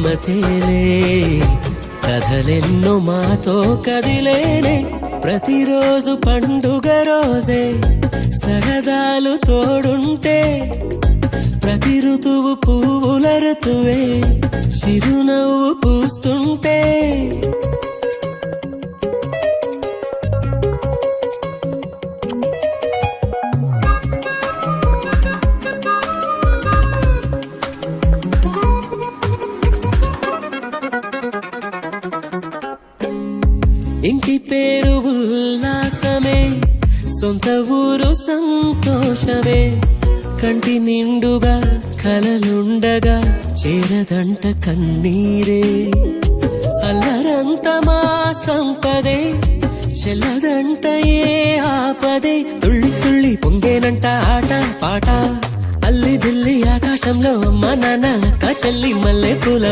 మతేలే కథలెన్నో మాతో కదిలేనే ప్రతిరోజు పండుగ రోజే. సహదాలు తోడుంటే ప్రతి ఋతువు పువ్వుల ఋతువే చిరునవ్వు పూస్తుంటే. ఇంటి పేరు ఉల్లాసమే సొంత ఊరు సంతోషమే. కంటి నిండుగా కలలుండగా చేరదంట కన్నీరే. అల్లరంత మా సంపదే చెల్లదంట ఏ ఆపదే. తుళ్ళి తుళ్ళి పొంగేనంట ఆట పాట. అల్లి బిల్లి ఆకాశంలో అమ్మ నాన్న అక్క చెల్లి మల్లె పూల